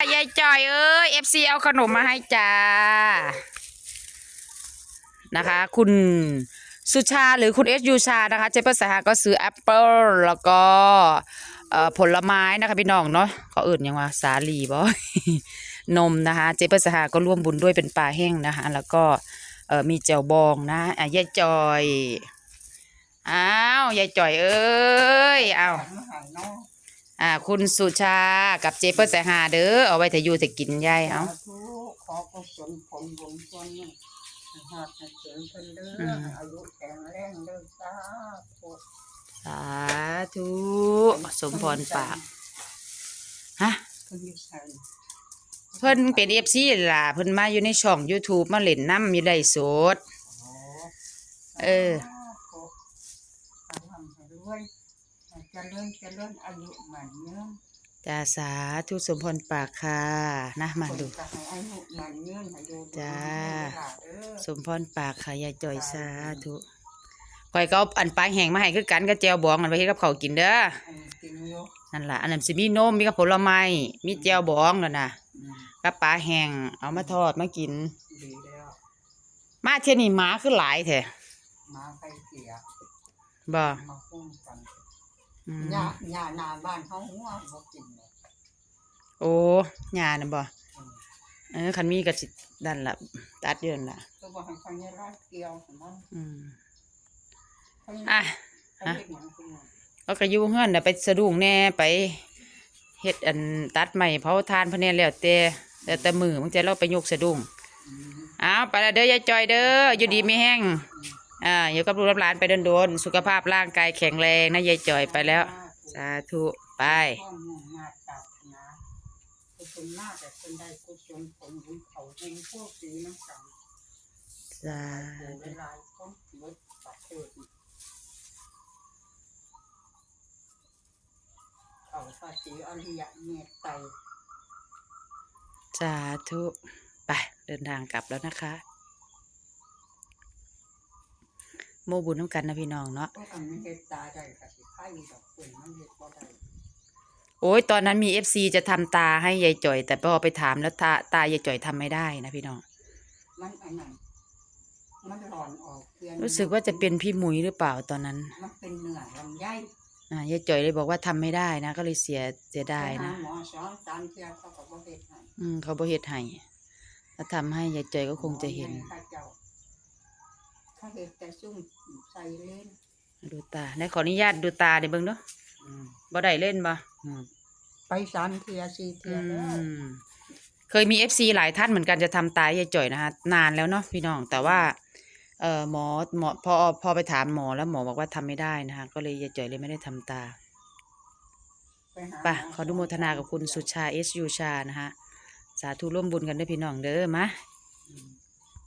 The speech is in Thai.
ยายจอยเอ้ยเอฟซีเอาขนมมาให้จ้า นะคะ คุณสุชาหรือคุณเอสยูชานะคะเจ๊ภาษาก็ซื้อแอปเปิลแล้วก็ผลไม้นะคะพี่น้องเนาะเขาอื่นยังว่าสาลีบ่นมนะคะเจ๊ภาษาก็ร่วมบุญด้วยเป็นปลาแห้งนะคะ แล้วก็มีแจวบองนะอะยายจอยอ้าวยายจอยเอ้ยอ้าว อ่า คุณสุชากับเจเปิ้ลใส่หาเด้อเอาไว้ถ้าอยู่ถ้ากินยายเอาสธุขอกุศลผลบุญส่วนนี้ให้หอดให้เสียงเพิ่นเด้อออายุแข็งแรงเด้อสาธุสาธุสมพรปากฮะเพิ่นอยู่ไสเพิ่นเป็นเอฟซีล่ะเพิ่นมาอยู่ในช่อง YouTube มาเล่นน้ำอยู่ได้สดอ๋อเออ สาธุให้ร่ำให้รวย ให้เจริญเจริญอายุหมันยืนจ้าสาธุสมพรปากค่ะนะมาดูคนก็ให้อายุหมันยืนให้อยู่ดีจ้ามีเวลเด้อสมพรปากค่ะยายจ่อยสาธุข่อยก็เอาอันปลาแห้งมาให้คือกันกับแจวบองอันไว้ให้กับเขาวกินเด้ออันนี้กินอยู่นั่นล่ะอันนั้นสิมีนมมีกับผลไม้มีแจวบองนั่นน่ะอืมกับปลาแห้งเอามาทอดมากินดีแล้วมาเที่ยนี่หมาคือหลายแท้มาไปเสียบ่มาคุ้มกันอืม หญ้าหญ้าหน้าบ้านเขาหัวบ่กินเลยโอ้ยาน่ะบ่อืมเออคันมีก็สิดันละตัดเดือนนล่ะก็บ่ให้เขาเนี่ยรายเกี่ยวของมันอืมเขาอะเขาเฮ็ดหยังขึ้นมาแล้วก็อยู่เฮือนน่ะไปสะดุ้งแหน่ไปเฮ็ดอันตัดไม้เผาทานพะแนนแล้วแต่แต่แต่มือมันจะเราไปยกสะดุ้งอืมอ้าวไปแล้วเด้อยายจอยเด้ออยู่ดีมีแห้ง อ่าอยู่กับลูกกับหลานไปโดนๆสุขภาพร่างกายแข็งแรงนะยายจ่อยไปแล้ว สาธุไปความมุ่งมาตรารถนากุศลมากแต่คนใดกุศลผลบุญเขาเองพวกสีน้ำกันสาธุเวลาคนลดประเทศเขาภาษีอริยเมตไตรสาธุไปเดินทางกลับแล้วนะคะ โมบุญน้ำกันนะพี่น้องเนาะก็ทำให้เฮ็ดตาได้ก็สิไข่ดอกคนมันเฮ็ดบ่ได้โอ้ยตอนนั้นมีเอฟซีจะทำตาให้ยายจ่อย แต่พอไปถามแล้วตาตายายจ่อยทำไม่ได้นะพี่น้อง มันอันนั้นมันหลอนออกเพียงรู้สึกว่าจะเป็นพี่หมุยหรือเปล่าตอนนั้นมันเป็นเนื้อลำไยอ่ายายจ่อยเลยบอกว่าทำไม่ได้นะ ก็เลยเสียเสียดายไปหานะหมอสอนตามเที่ยวเขาก็บ่เฮ็ดให้อืมเขาบ่เฮ็ดให้ถ้าทำให้ยายจ่อยก็คงจะเห็น หมอใข้าเจ้า เขาเฮ็ดแต่ซุ่มใส่เล่นดูตาในขออนุญาตดูตาเดี๋ยวเบิ่งเนาะอืมบ่ได้เล่นบ่อืมไปสามเที่ยสี่เที่อืยแล้วมเคยมีเอฟซีหลายท่านเหมือนกันจะทำตายายจ่อยนะคะนานแล้วเนาะพี่น้องแต่ว่าเอ่อหมอหมอพอพอไปถามหมอแล้วหมอบอกว่าทำไม่ได้นะคะก็เลยยายจ่อยเลยไม่ได้ทำตาไปหาไปหมขออนุโมทนากับคุณสุชาเอสยูชานะคะสาธุร่วมบุญกันด้วยพี่น้องเด้อมาอืม